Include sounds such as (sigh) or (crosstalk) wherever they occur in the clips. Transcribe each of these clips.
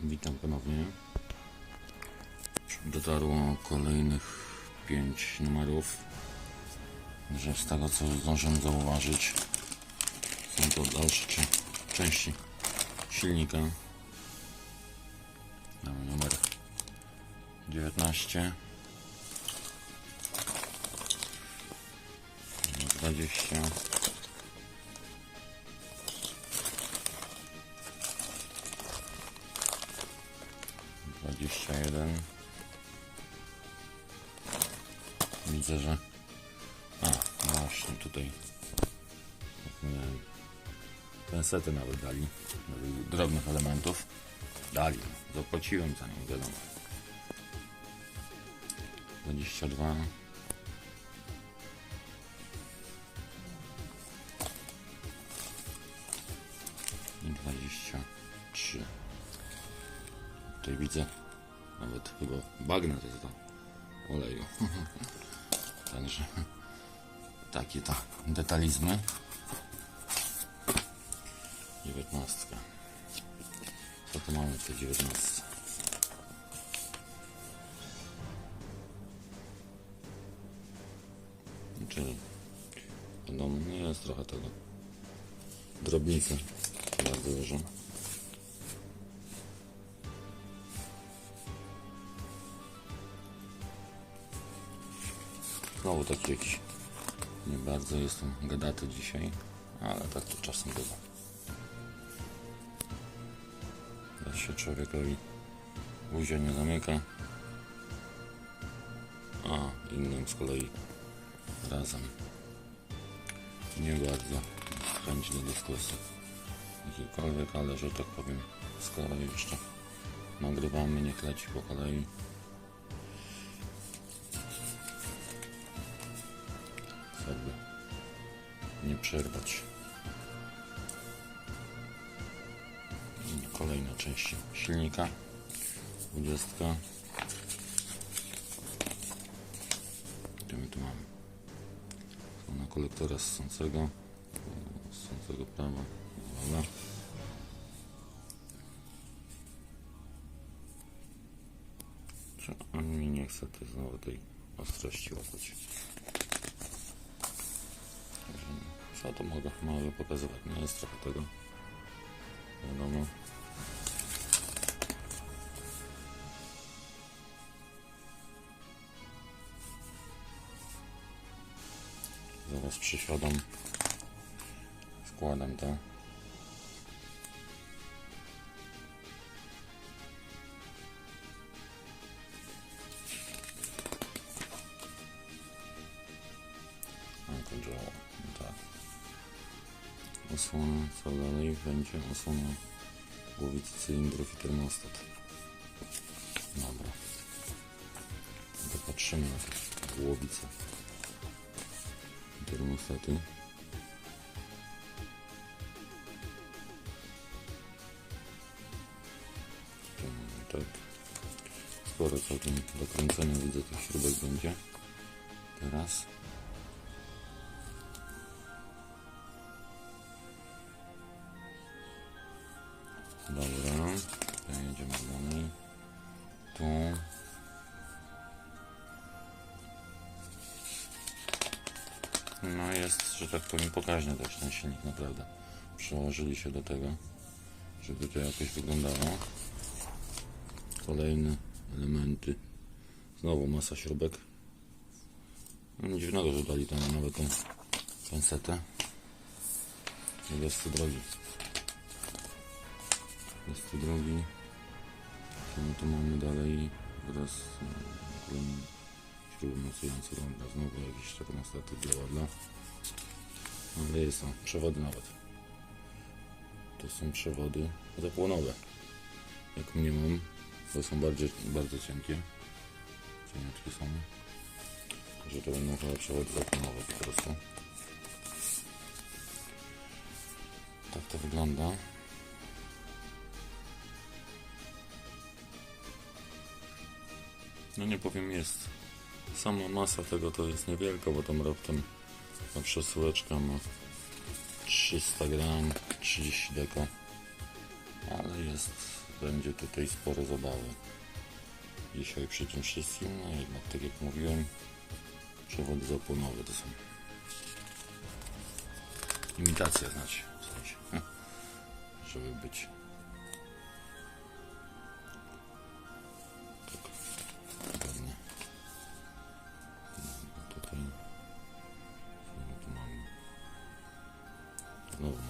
Witam ponownie. Dotarło kolejnych 5 numerów. Że z tego co zdążyłem zauważyć, są to dalsze części silnika. Mamy numer 19. numer 20. Widzę, że. A, no właśnie tutaj. Pensety nawet dali. do Drobnych elementów. Dali. Zapłaciłem za nie, wiadomo. 22. I 23. Tutaj widzę nawet chyba bagnet jest to oleju. (laughs) Także takie to detalizmy. 19. Co tu mamy tej 19? Czyli wiadomo, nie jest trochę tego. Drobnicy bardzo dużo. Znowu taki jakiś nie bardzo jestem gadaty dzisiaj, ale tak to czasem bywa. Da się człowiekowi buzia nie zamyka, a innym z kolei razem nie bardzo chęć do dyskusji ale że tak powiem kolei jeszcze nagrywamy, niech leci po kolei. Przerwać. Kolejna część silnika. 20. Gdzie my tu mamy? Są na kolektora ssącego. Ssącego prawa. Dobra. Czy on mi nie chce tej znowu tej ostrości łapać? Co to mogę, mogę pokazywać? Nie jest trochę tego. Wiadomo. Zaraz przysiadam. Składam to. Osłona, co dalej będzie? Osłona głowicy cylindrów i termostat. Dobra. To patrzymy na te głowice. Termostaty. Tak. Sporo całkiem do kręcenia widzę tych śrubek będzie. Teraz. Dobra, to jedziemy dalej. Tu. No jest, że tak powiem, pokaźny też ten silnik, naprawdę. Przełożyli się do tego, żeby to jakoś wyglądało. Kolejne elementy. Znowu masa śrubek. No dziwnego, że dali tam nawet tą pensetę. Jest drogi. Jest tu drogi. Co my tu mamy dalej? Wraz um, śruby mocujące rąbla. Znowu jakieś termostaty dla ładla. Ale jest tam przewody nawet. To są przewody zapłonowe. Jak mniemam, to są bardziej, bardzo cienkie. Cieniutkie są. Że to będą chyba przewody zapłonowe po prostu. Tak to wygląda. No nie powiem jest. Sama masa tego to jest niewielka, bo tam raptem ta przesyłeczka ma 300 gram, 30 deko. Ale jest będzie tutaj sporo zabawy. Dzisiaj przy tym wszystkim, no jednak tak jak mówiłem, przewody zapłonowe to są. Imitacja znaczy, w sensie, (laughs) żeby być.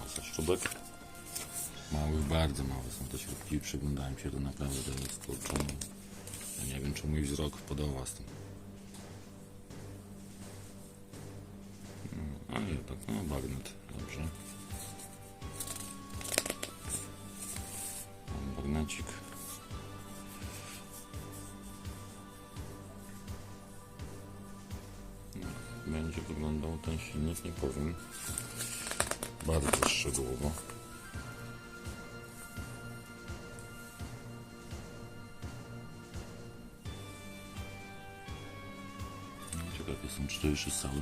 Znowu masa szczubek. Mały, bardzo małe są te śrubki. Przyglądałem się to naprawdę to jest. Ja nie wiem, czy mój wzrok podoba z tym. No, a jednak, no bagnet, dobrze. Mam bagnecik. No, będzie wyglądał ten silnik, nie powiem. Bardzo szczegółowo. Ciekawe są, czy to jest całe.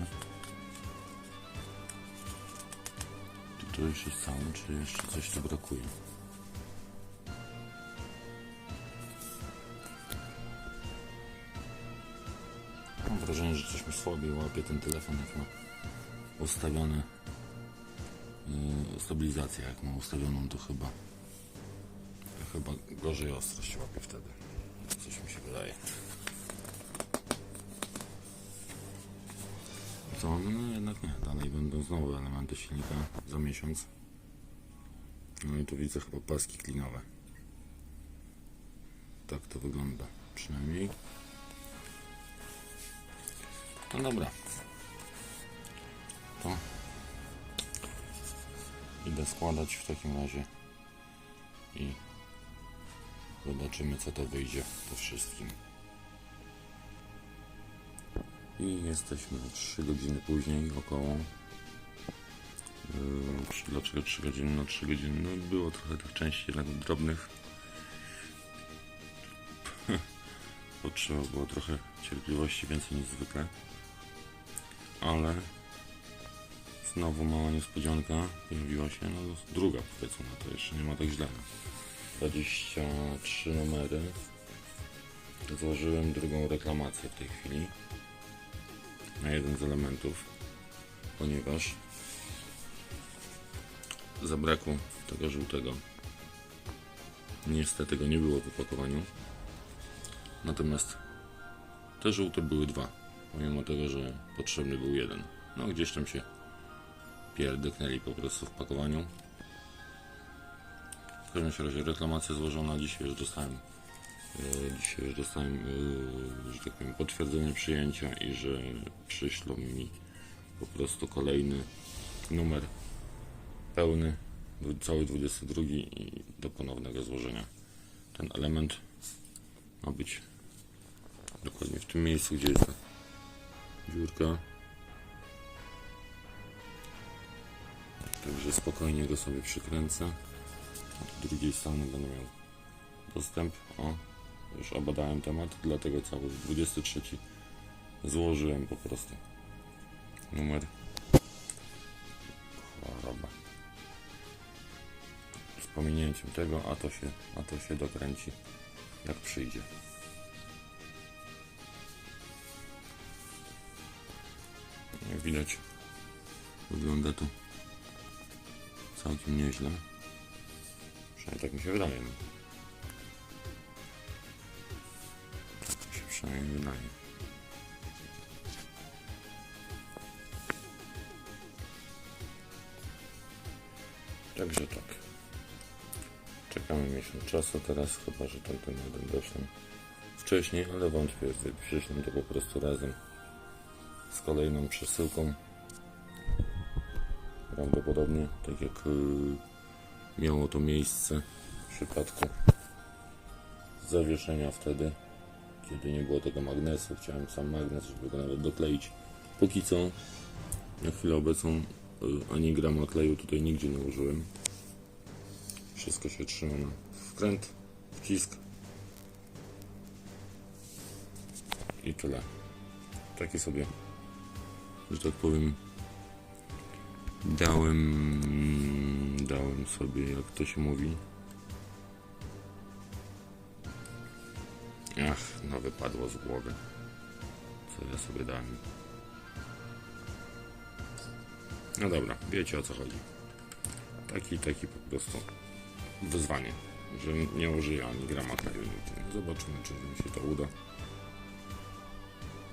Czy to jest całe, czy jeszcze coś tu brakuje? Mam wrażenie, że coś mi słabiej łapie ten telefon, jak ma ustawione yy, stabilizację, jak ma ustawioną, to chyba chyba gorzej ostrość łapie wtedy. Coś mi się wydaje. Co? No jednak nie, dalej będą znowu elementy silnika za miesiąc. No i tu widzę chyba paski klinowe. Tak to wygląda przynajmniej. No dobra. To idę składać w takim razie i zobaczymy co to wyjdzie po wszystkim. I jesteśmy 3 godziny później około. Yy, Dlaczego 3 godziny? No 3 godziny. No było trochę tych części jednak drobnych. (laughs) Potrzeba było trochę cierpliwości więcej niż zwykle. Ale znowu mała niespodzianka pojawiła się. No druga powiedzmy, no to jeszcze nie ma tak źle. 23 numery. Złożyłem drugą reklamację w tej chwili na jeden z elementów, ponieważ zabrakło tego żółtego. Niestety go nie było w opakowaniu. Natomiast te żółte były dwa, pomimo tego, że potrzebny był jeden. No gdzieś tam się pierdyknęli po prostu w pakowaniu. W każdym razie reklamacja złożona, dzisiaj już dostałem E, Dzisiaj już dostałem, e, że tak powiem, potwierdzenie przyjęcia i że przyślą mi po prostu kolejny numer pełny, cały 22 i do ponownego złożenia. Ten element ma być dokładnie w tym miejscu, gdzie jest ta dziurka. Także spokojnie go sobie przykręcę. Od drugiej strony będę miał dostęp. O, już obadałem temat, dlatego cały 23 złożyłem po prostu numer choroba z pominięciem tego, a to się, a to się dokręci jak przyjdzie. Jak widać wygląda to całkiem nieźle. Przynajmniej tak mi się wydaje. Tak mi się przynajmniej wydaje. Także tak. Czekamy miesiąc czasu teraz, chyba że tamten jeden doszedł wcześniej, ale wątpię, że przyślą to po prostu razem z kolejną przesyłką. Prawdopodobnie, tak jak y, miało to miejsce w przypadku zawieszenia wtedy, kiedy nie było tego magnesu. Chciałem sam magnes, żeby go nawet dokleić. Póki co, na chwilę obecną, y, ani grama kleju tutaj nigdzie nie użyłem. Wszystko się trzyma na wkręt, wcisk i tyle. Taki sobie, że tak powiem, dałem, dałem sobie, jak to się mówi, Ach, no wypadło z głowy. Co ja sobie dałem. No dobra, wiecie o co chodzi. Taki, taki po prostu wyzwanie, że nie użyję ani gramaty Unity. Zobaczymy, czy mi się to uda.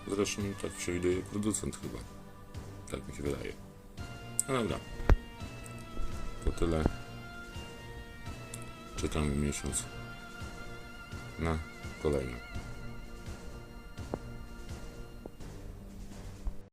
Zresztą tak przewiduje producent chyba. Tak mi się wydaje. No dobra. To tyle. Czekamy miesiąc na kolejne.